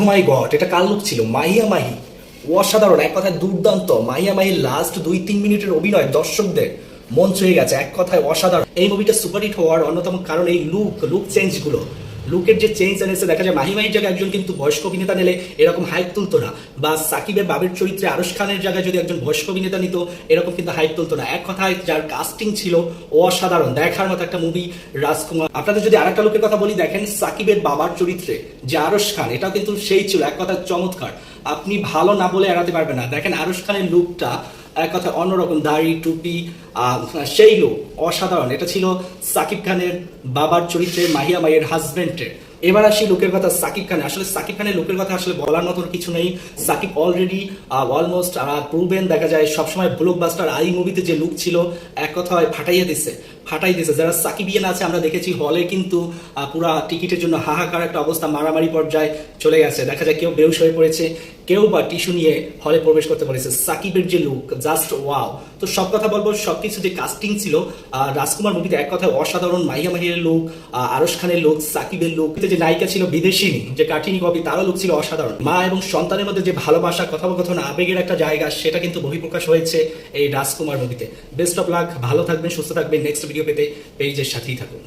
মাই god এটা কার look ছিল? মাহিয়া মাহি। অসাধারণ, এক কথায় দুর্দান্ত। মাহিয়া মাহির লাস্ট দুই, তিন মিনিটের অভিনয় দর্শকদের মন ছুঁয়ে গেছে, এক কথায় অসাধারণ। এই মুভিটা সুপারহিট হওয়ার অন্যতম কারণ এই লুক লুক চেঞ্জগুলো লুকের যে চেঞ্জ এনেছে দেখা যায় মাহি মাহির জায়গায় একজন কিন্তু বয়স্ক অভিনেতা নিলে এরকম হাইপ তুলতো না। বা সাকিবের বাবের চরিত্রে আরশ খানের জায়গায় যদি একজন বয়স্ক অভিনেতা নিত, এরকম কিন্তু হাইপ তুলতো না। এক কথায় যার কাস্টিং ছিল অসাধারণ। দেখার মতো একটা মুভি রাজকুমার। আপনাদের যদি আরেকটা লোকের কথা বলি, দেখেন সাকিবের বাবার চরিত্রে যে আরশ খান, এটাও কিন্তু সেই ছিল। এক কথা চমৎকার। আপনি ভালো না বলে এড়াতে পারবেন না। দেখেন আরশ খানের লুকটা, এক কথা অন্যরকম দাড়ি, টুপি সেই লোক অসাধারণ। এটা ছিল সাকিব খানের বাবার চরিত্রে মাহিয়া মাইয়ের হাজবেন্ডের। এবার আসি লোকের কথা সাকিব খানের। আসলে সাকিব খানের লোকের কথা আসলে বলার মতন কিছু নেই। সাকিব অলরেডি অলমোস্ট প্রুভেন দেখা যায় সবসময় ব্লকবাস্টার আই মুভিতে যে লুক ছিল, এক কথায় ফাটাইয়া দিছে। ফাটাই দিছে যারা সাকিবিয়ান আছে, আমরা দেখেছি হলে কিন্তু পুরা টিকিটের জন্য হাহাকার একটা অবস্থা, মারামারি পর্যায়ে চলে গেছে। দেখা যায় কেউ বেউস হয়ে পড়েছে, কেউ বা টিস্যু নিয়ে হলে প্রবেশ করতে পেরেছে। সাকিবের যে লুক জাস্ট ওয়াও তো সব কথা বলব, সবকিছু যে কাস্টিং ছিল রাজকুমার মুভিতে এক কথায় অসাধারণ মাইয়া মাহিরের লুক আরশ খানের লুক সাকিবের লুক যে নায়িকা ছিল বিদেশিনী, যে কাঠিনী কবি, তারও লুক ছিল অসাধারণ। মা এবং সন্তানের মধ্যে যে ভালোবাসা, কথোপকথন, আবেগের একটা জায়গা, সেটা কিন্তু বহিঃপ্রকাশ হয়েছে এই রাজকুমার মুভিতে। বেস্ট অফ লাক ভালো থাকবেন, সুস্থ থাকবেন। নেক্সট ভিডিও পেতে পেজের সাথেই থাকুন।